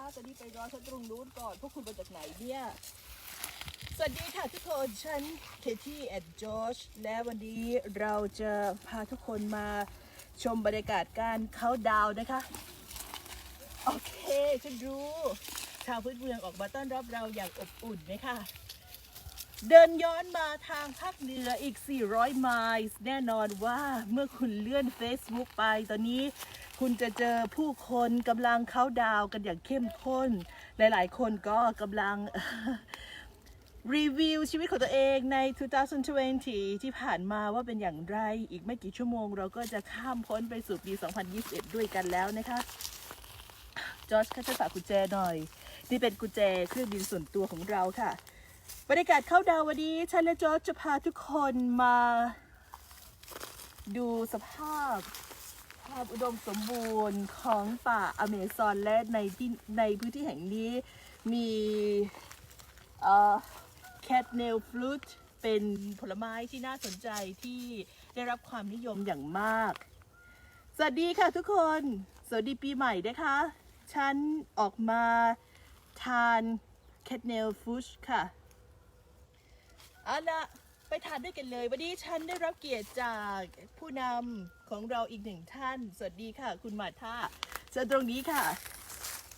ะคะตอนนี้ไปรอฉันตรงนู้นก่อน พวกคุณมาจากไหนเนี่ย สวัสดีค่ะทุกคน ฉันเคที่แอดจอชและวันนี้เราจะพาทุกคนมาชมบรรยากาศการเข้าดาวน์นะคะ โอเค ฉันรู้ ชาวพื้นเมืองออกมาต้อนรับเราอย่างอบอุ่นนะคะ เดินย้อนมาทางภาคเหนืออีก 400 ไมล์แน่นอนว่าเมื่อคุณเลื่อน Facebook ไปตอนนี้คุณจะเจอผู้คนกำลังเข้าดาวกันอย่างเข้มข้น หลายๆ คนก็กำลังรีวิวชีวิตของตัวเองใน 2020 ที่ผ่านมาว่าเป็นอย่างไร อีกไม่กี่ชั่วโมงเราก็จะข้ามพ้นไปสู่ปี 2021 ด้วยกันแล้วนะคะ จอร์จข้าจะฝากกุญแจหน่อย นี่เป็นกุญแจเครื่องบินส่วนตัวของเราค่ะ บรรยากาศเข้าดาววันนี้ฉันและจอร์จจะพาทุกคนมาดูสภาพภาพอุดมสมบูรณ์ของป่าอเมซอนและในที่ในพื้นที่แห่งนี้มีเอ่อแคทเนลฟลูตเป็นผลไม้ที่น่าสนใจที่ได้รับความนิยมอย่างมาก สวัสดีค่ะทุกคน สวัสดีปีใหม่นะคะ ฉันออกมาทานแคทเนลฟูชค่ะ เอาละไปทานด้วยกันเลย วันนี้ฉันได้รับเกียรติจากผู้นำของเราอีกหนึ่งท่าน สวัสดีค่ะ คุณมาท่าเชิญตรงนี้ค่ะ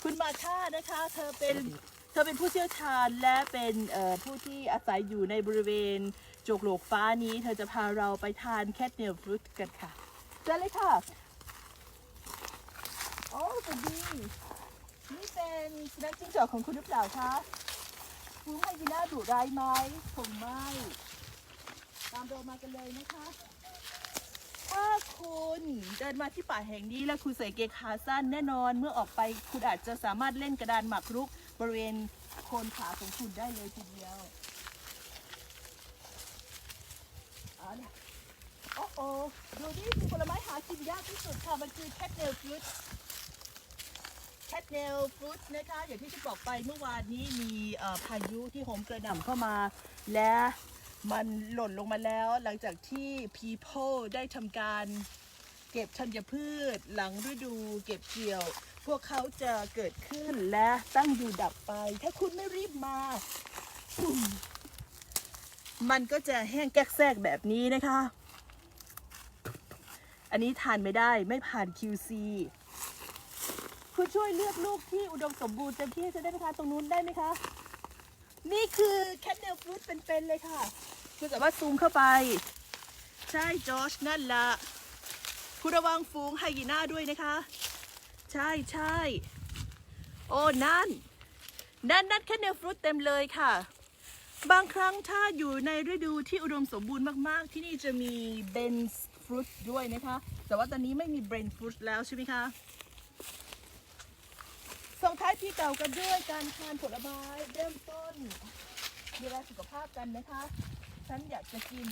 คุณมาท่านะคะ เธอเป็นเธอเป็นผู้เชี่ยวชาญและเป็นผู้ที่อาศัยอยู่ในบริเวณโจกโหลกฟ้านี้ เธอจะพาเราไปทานแคทเนลฟรุตกันค่ะเชิญเลยค่ะโอ้สวัสดีนี่เป็นสุนัขจิ้งจอกของคุณหรือเปล่าคะ คุณให้ยีน่าดุร้ายไหมคงไม่ ตามเรามากันเลยนะคะ ถ้าคุณเดินมาที่ป่าแห่งนี้แล้วคุณใส่เกงขาสั้นแน่นอน เมื่อออกไปคุณอาจจะสามารถเล่นกระดานหมากรุก บริเวณโคนขาของคุณได้เลยทีเดียวเอาละโอ้โอ้ดูนี่คือผลไม้หากินยากที่สุดค่ะ มันคือแคทเนลฟรุต แคทเนลฟรุตนะคะ อย่างที่ฉันบอกไปเมื่อวานนี้มีพายุที่โหมกระหน่ำเข้ามา และมันหล่นลงมาแล้วหลังจากที่ people ได้ทำการเก็บธัญพืช หลังฤดูเก็บเกี่ยว พวกเขาจะเกิดขึ้นและตั้งอยู่ดับไป ถ้าคุณไม่รีบมา มันก็จะแห้งแก๊กแซกแบบนี้นะคะ อันนี้ทานไม่ได้ไม่ผ่าน QC คุณช่วยเลือกลูกที่อุดมสมบูรณ์เต็มที่จะได้ไหมคะตรงนู้นได้ไหมคะ นี่คือแคทเนลฟรุตเป็นๆเลยค่ะ คุณสามารถซูมเข้าไป ใช่จอชนั่นละคุณระวังฟูงไฮยีน่าด้วยนะคะ ใช่ใช่โอ้นั่น นั่นนั่นแคทเนลฟรุตเต็มเลยค่ะ บางครั้งถ้าอยู่ในฤดูที่อุดมสมบูรณ์มากๆ ที่นี่จะมีเบนฟรุตด้วยนะคะ แต่ว่าตอนนี้ไม่มีเบนฟรุตแล้วใช่ไหมคะ ส่งท้ายปีเก่ากันด้วยการทานผลไม้เริ่มต้นดูแลสุขภาพกันนะคะ ฉันอยากจะกิน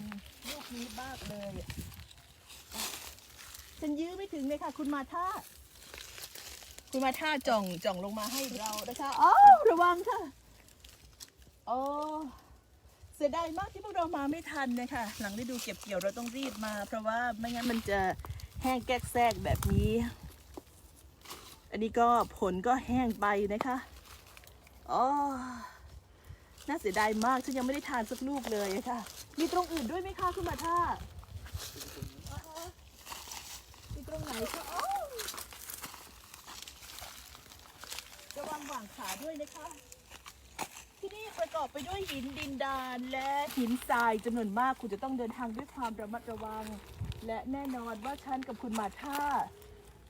ลูกนี้บ้างเลย ฉันยื้อไม่ถึงเลยค่ะ คุณมาท่า คุณมาท่าจ่องจ่องลงมาให้เรานะคะอ๋อระวังค่ะอ๋อเสียดายมากที่พวกเรามาไม่ทันนะคะ หลังฤดูเก็บเกี่ยวเราต้องรีบมา เพราะว่าไม่งั้นมันจะแห้งแก๊กแซกแบบนี้ อันนี้ก็ผลก็แห้งไปนะคะอ๋อน่าเสียดายมากฉันยังไม่ได้ทานสักลูกเลยค่ะ มีตรงอื่นด้วยไหมคะคุณมาท่ามีตรงไหนคะระวังหว่างขาด้วยนะคะ ที่นี่ประกอบไปด้วยหินดินดานและหินทรายจำนวนมากคุณจะต้องเดินทางด้วยความระมัดระวัง และแน่นอนว่าฉันกับคุณมาท่า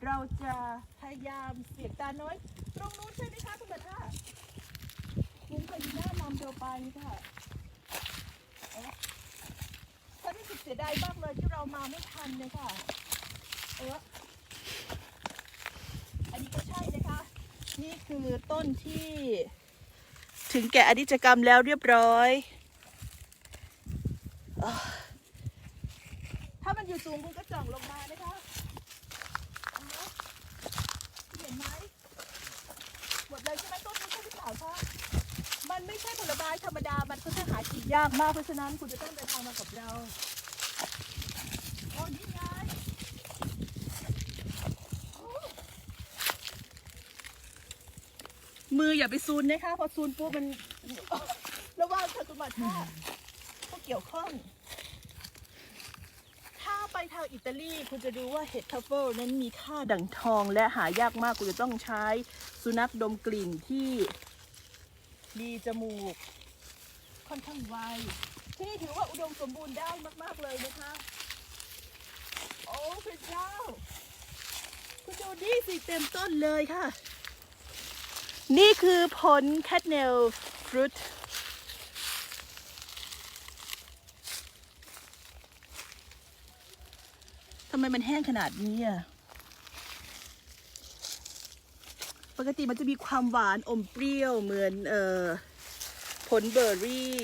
เราจะพยายามเสียบตาน้อย ตรงนู้นใช่ไหมคะคุณมาท่าคุณพยายามนำเราไปค่ะเอ๊ะฉันรู้สึกเสียดายมากเลยที่เรามาไม่ทันเลยค่ะ เอออันนี้ก็ใช่นะคะ นี่คือต้นที่ ถึงแก่อนิจกรรมแล้วเรียบร้อยถ้ามันอยู่สูงคุณก็จ่องลงมานะคะเอาละ ห็นไหมหมดเลยใช่ไหมต้นนี้ใช่หรือเปล่าคะมันไม่ใช่ผลไม้ธรรมดา มันก็จะหากินยากมากเพราะฉะนั้นคุณจะต้องเดินทางมากับเราโอ้นี่ไงมืออย่าไปซูนนะคะพอซูนปุ๊บมันระวังค่ะคุณหมาท่าพวกเกี่ยวข้องาไปทางอิตาลีคุณจะดูว่าเห็ดทัฟเฟิลนั้นมีค่าดั่งทองและหายากมากคุณจะต้องใช้สุนัขดมกลิ่นที่มีจมูก ค่อนข้างไวที่นี่ถือว่าอุดมสมบูรณ์ได้มาก ๆ เลยนะคะ โอ้พระเจ้า คุณดูนี่สิเต็มต้นเลยค่ะ นี่คือผลแคทเนลฟรุต ทำไมมันแห้งขนาดนี้อะ ปกติมันจะมีความหวานอมเปรี้ยวเหมือนเอ่อผลเบอร์รี่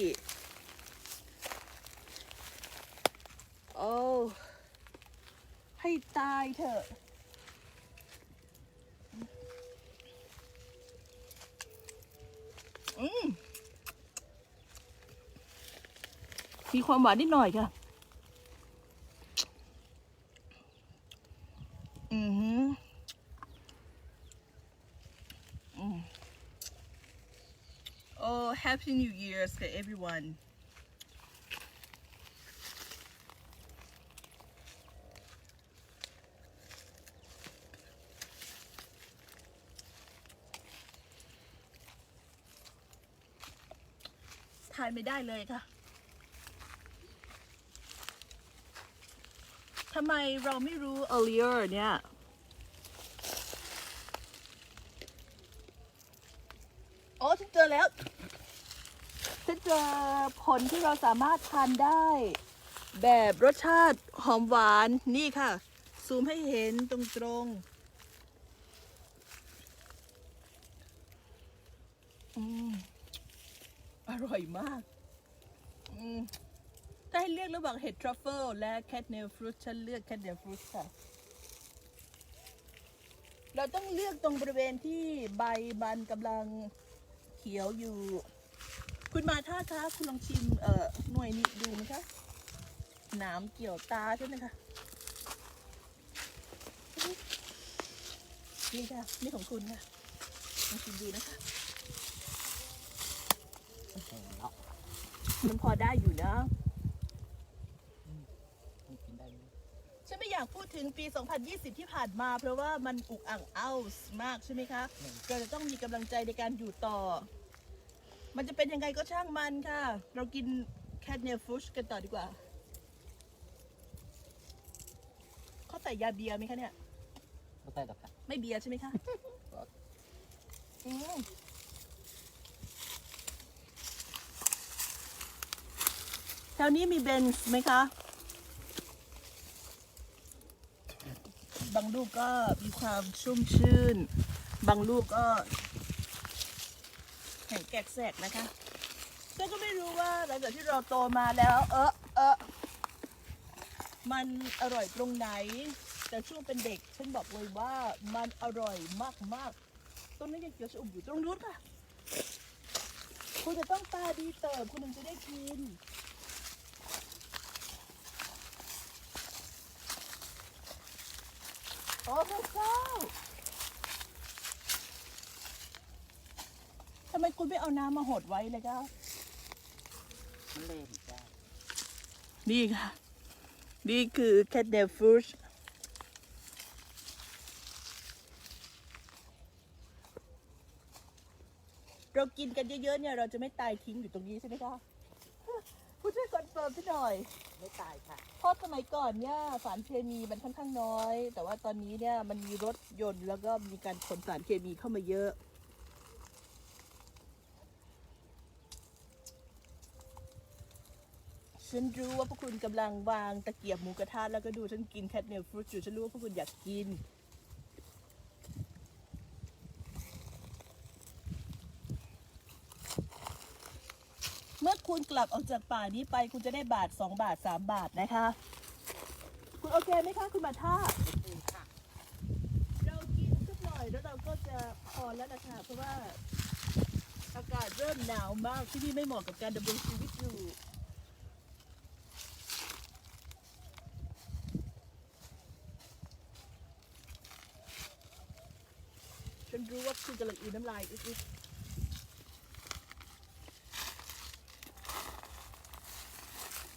โอ้ให้ตายเถอะอืมมีความหวานนิดหน่อยค่ะ อือหืออืม Oh Happy New Year's to everyone ทานไม่ได้เลยค่ะ ทำไมเราไม่รู้ earlier เนี่ยโอ้ฉันเจอแล้ว ฉันเจอผลที่เราสามารถทานได้ แบบรสชาติหอมหวานนี่ค่ะ ซูมให้เห็นตรงๆอืมอร่อยมาก อืม ถ้าให้เลือกระหว่างเห็ดทรัฟเฟิลและแคทเนลฟรุตฉันเลือกแคทเนลฟรุตค่ะ เราต้องเลือกตรงบริเวณที่ใบมันกำลังเขียวอยู่ คุณมาท่าคะคุณลองชิมเอ่อหน่วยนี้ดูไหมคะหนามเกี่ยวตาใช่ไหมคะนี่ค่ะนี่ของคุณค่ะลองชิมดูนะคะมันพอได้อยู่นะ ฉันไม่ อยากพูดถึงปี 2020 ที่ผ่านมา เพราะว่ามันอุกอ่างเอ้ามากใช่ไหมคะเราจะต้องมีกำลังใจในการอยู่ต่อ มันจะเป็นยังไงก็ช่างมันค่ะ เรากินแคทเนลฟุชกันต่อดีกว่าเขาใส่ยาเบียร์ไหมคะเนี่ย ไม่ใช่หรอกค่ะไม่เบียร์ใช่ไหมคะอืมแถวนี้มีเบนซ์ไหมคะ บางลูกก็มีความชุ่มชื่น บางลูกก็แข็งแกรกแสกนะคะฉันก็ไม่รู้ว่าหลังจากที่เราโตมาแล้ว เออเออมันอร่อยตรงไหน แต่ช่วงเป็นเด็ก ฉันบอกเลยว่ามันอร่อยมากมากๆต้นนี้ยังเขียวชอุ่มอยู่ตรงนู้นค่ะ คุณจะต้องตาดีเติบคุณถึงจะได้กิน โอ้พระเจ้าทำไมคุณไม่เอาน้ำมาหดไว้เลยคะมันเล่นจ้านี่ค่ะ นี่คือแคทเนลฟูชเรากินกันเยอะๆเนี่ยเราจะไม่ตายทิ้งอยู่ตรงนี้ใช่ไหมคะผู้ช่วยคอน เฟิร์มพี่หน่อย ไม่ตายค่ะ เพราะสมัยก่อนเนี่ยสารเคมีมันค่อนข้างน้อย แต่ว่าตอนนี้เนี่ยมันมีรถยนต์แล้วก็มีการขนสารเคมีเข้ามาเยอะฉันรู้ว่าพวกคุณกำลังวางตะเกียบหมูกระทะแล้วก็ดูฉันกินแคทเนลฟรุตอยู่ฉันรู้ว่าพวกคุณอยากกิน มื่อคุณกลับออกจากป่านี้ไปคุณจะได้บาทสองบาทสามบาทนะคะ คุณโอเคไหมคะ คุณมาท่าค่ะเรากินสักหน่อยแล้วเราก็จะพอแล้วนะคะ เพราะว่าอากาศเริ่มหนาวมากที่นี่ไม่เหมาะกับการดำรงชีวิตอยู่ฉันรู้ว่าคุณกำลังอืนน้ำลายอุ๊ย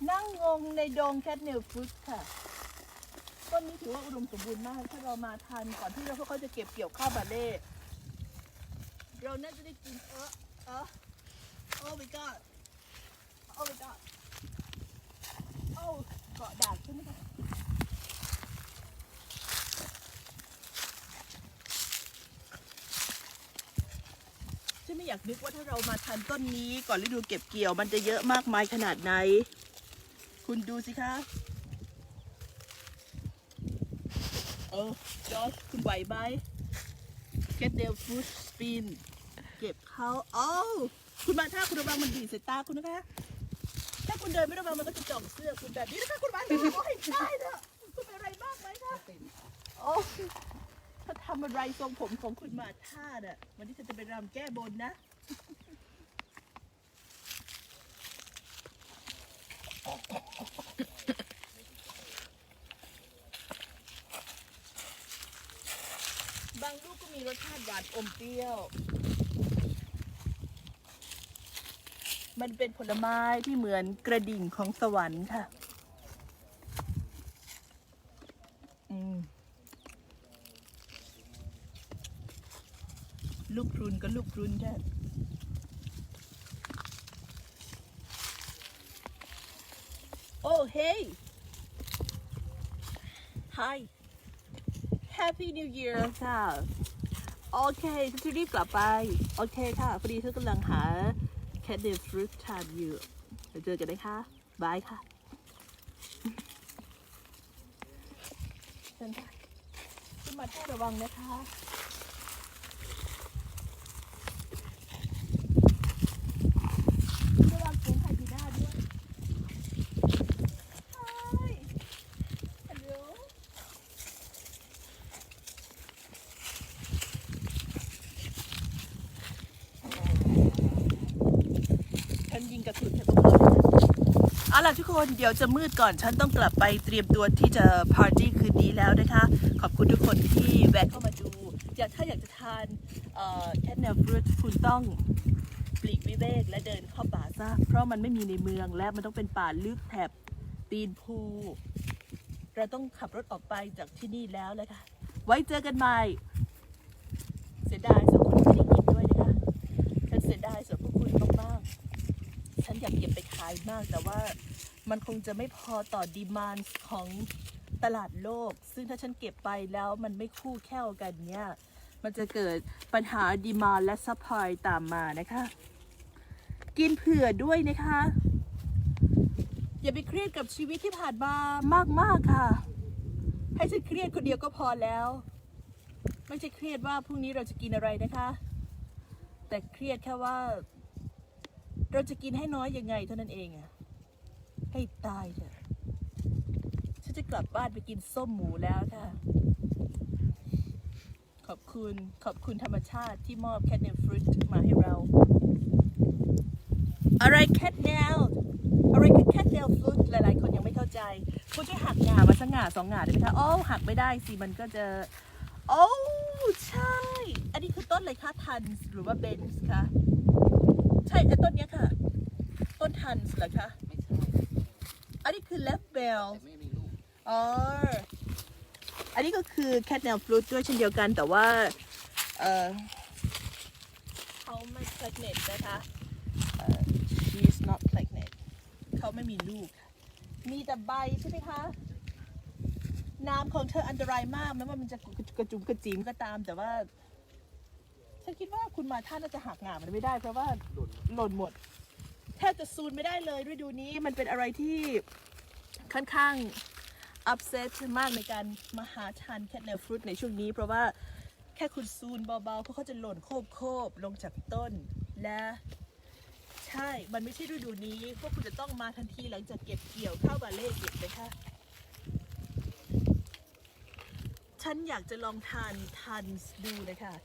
นั่งงงในดงแคทเนลฟุตค่ะ ต้นนี้ถือว่าอุดมสมบูรณ์มาก ถ้าเรามาทันก่อนที่เราเขาจะเก็บเกี่ยวข้าวบาเล่เราน่าจะได้กินเออเออโอ้ my god โอ้ my god โอ้เกาะดาบใช่ไหมคะฉันไม่อยากนึกว่าถ้าเรามาทันต้นนี้ก่อนฤดูเก็บเกี่ยวมันจะเยอะมากมายขนาดไหน คุณดูสิคะ เออจอร์จคุณไหวไหมเก็ตเดลฟูชสปินเก็บเขาเอ้าคุณมาถ้าคุณระวังมันดีดใส่ตาคุณนะคะ ถ้าคุณเดินไม่ระวังมันก็จะจ่องเสื้อคุณแบบนี้นะคะคุณมาโอ้ยได้เถอะคุณเป็นอะไรมากไหมคะโอ้ถ้าทำอะไรทรงผมของคุณมาท่าน่ะวันนี้ฉันจะไปรำแก้บนนะ บางลูกก็มีรสชาติหวานอมเปรี้ยว มันเป็นผลไม้ที่เหมือนกระดิ่งของสวรรค์ค่ะอืมลูกพรุนก็ลูกพรุนค่ะ โอ้เฮ้ย Hi Happy New Year ค่ะ โอเคฉันจะรีบกลับไป โอเคค่ะ พอดีฉันกำลังหา Cat d a y Fruit ทานอยู่เดี๋ยวเจอกันนะคะ บายค่ะเชิญค่ะขึ้นมาท่าระวังนะคะวังฝูงไฮยีน่าด้วย Hi Hello ฉันยิงกระสุนให้พวกเขาเลยนะเอา ละทุกคนเดี๋ยวจะมืดก่อนฉันต้องกลับไปเตรียมตัวที่จะปาร์ตี้คืนนี้แล้วนะคะ ขอบคุณทุกคนที่แวะเข้ามาดูอยากถ้าอยากจะทานแคทแนลฟรุตคุณต้องปลีกวิเวกและเดินเข้าป่าซะเพราะมันไม่มีในเมืองและมันต้องเป็นป่าลึกแถบตีนภูเราต้องขับรถออกไปจากที่นี่แล้วเลยค่ะ ไว้เจอกันใหม่ เสียดายสองคนด้วยนะคะ ฉันเสียดายส่วนพวกคุณมากๆ ฉัน อยากเก็บไปขายมาก แต่ว่ามันคงจะไม่พอต่อดีมานของตลาดโลก ซึ่งถ้าฉันเก็บไปแล้วมันไม่คู่แค่วกันเนี่ย มันจะเกิดปัญหาดีมานและซัพพลายตามมานะคะ กินเผื่อด้วยนะคะ อย่าไปเครียดกับชีวิตที่ผ่านมามากๆค่ะ ให้ฉันเครียดคนเดียวก็พอแล้วไม่ใช่เครียดว่าพรุ่งนี้เราจะกินอะไรนะคะ แต่เครียดแค่ว่า เราจะกินให้น้อยยังไงเท่านั้นเองอะให้ตายเถอะฉันจะกลับบ้านไปกินส้มหมูแล้วค่ะ ขอบคุณขอบคุณธรรมชาติที่มอบแคทเนลฟรุตมาให้เรา อะไรแคทเนลอะไรคือแคทเนลฟรุตหลายๆ คนยังไม่เข้าใจ คุณช่วยหักงามาสักงาสองงาได้ไหมคะโอ้หักไม่ได้สิมันก็จะโอ้ใช่ อันนี้คือต้นอะไรคะทันหรือว่าเบนส์คะ ใช่ไอ้ต้นเนี้ยค่ะ ต้นทันส์เหรอคะไม่ใช่อันนี้คือเลฟเบลแต่ไม่มีลูกอ๋ออันนี้ก็คือแคทแนลฟลูตด้วยเช่นเดียวกันแต่ว่าเออเขาไม่ pregnant นะคะเอ่อ she is not pregnant เขาไม่มีลูกค่ะมีแต่ใบใช่ไหมคะ น้ำของเธออันตรายมากแม้ว่ามันจะกระจุมกระจิ๋มก็ตาม แต่ว่า ฉันคิดว่าคุณมาท่าน่าจะหักหงามันไม่ได้เพราะว่าหล่นหมดแทบจะซูนไม่ได้เลยฤดูนี้มันเป็นอะไรที่ค่อนข้างอัพเซตมากในการมาหาทานแคทเนลฟรุตในช่วงนี้ เพราะว่าแค่คุณซูนเบาๆเพราะเขาจะหล่นโคบโคบๆลงจากต้นและใช่ มันไม่ใช่ฤดูนี้ พวกคุณจะต้องมาทันทีหลังจากเก็บเกี่ยวข้าวบาเล่เก็บเลยค่ะ ฉันอยากจะลองทานทันดูเลยค่ะ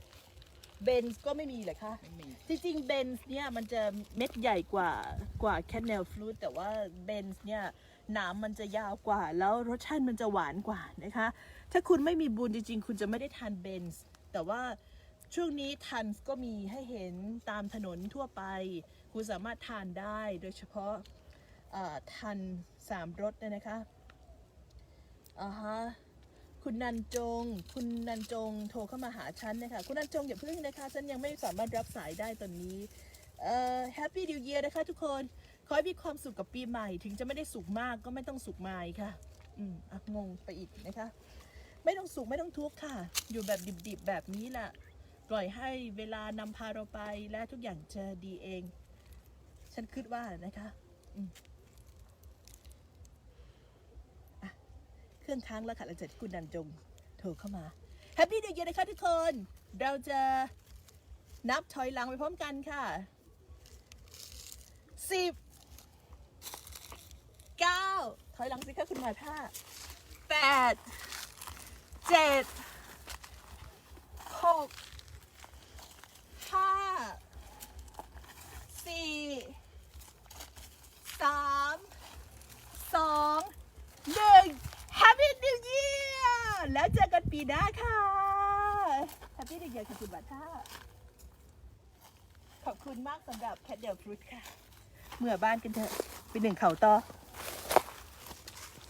เบนส์ก็ไม่มีเหรอคะ ไม่มี จริงๆเบนส์เนี่ยมันจะเม็ดใหญ่กว่ากว่าแคทเนลฟลูตแต่ว่าเบนส์เนี่ยหนามมันจะยาวกว่า แล้วรสชาติมันจะหวานกว่านะคะ ถ้าคุณไม่มีบุญจริงๆ คุณจะไม่ได้ทานเบนส์แต่ว่าช่วงนี้ทันก็มีให้เห็นตามถนนทั่วไป คุณสามารถทานได้โดยเฉพาะเอ่อทันสามรสเนี่ยนะคะอ่าฮะ คุณนันจง คุณนันจงโทรเข้ามาหาฉันนะคะ คุณนันจงอย่าเพิ่งนะคะฉันยังไม่สามารถรับสายได้ตอนนี้เอ่อ Happy New Year นะคะทุกคน ขอให้มีความสุขกับปีใหม่ ถึงจะไม่ได้สุขมากก็ไม่ต้องสุขมายค่ะ อืมอะงงไปอีกนะคะ ไม่ต้องสุขไม่ต้องทุกข์ค่ะ อยู่แบบดิบๆ แบบนี้แหละปล่อยให้เวลานำพาเราไปและทุกอย่างจะดีเอง ฉันคิดว่านะคะ อืมอะ เครื่องค้างแล้วค่ะหลังจากที่คุณนันจงโทรเข้ามาแฮปปี้เดย์ยนะคะทุกคน เราจะนับถอยหลังไปพร้อมกันค่ะสิบเก้าถอยหลังสิคะคุณหมายผ้าแปดเจ็ดหกห้าสี่สามสองหนึ่ง Happy New Year แล้วเจอกันปีหน้าค่ะ Happy New Year ค่ะคุณบัตท่าขอบคุณมากสำหรับแคทเดลฟรุตค่ะ เมื่อบ้านกันเถอะไปหนึ่งเขาต่อ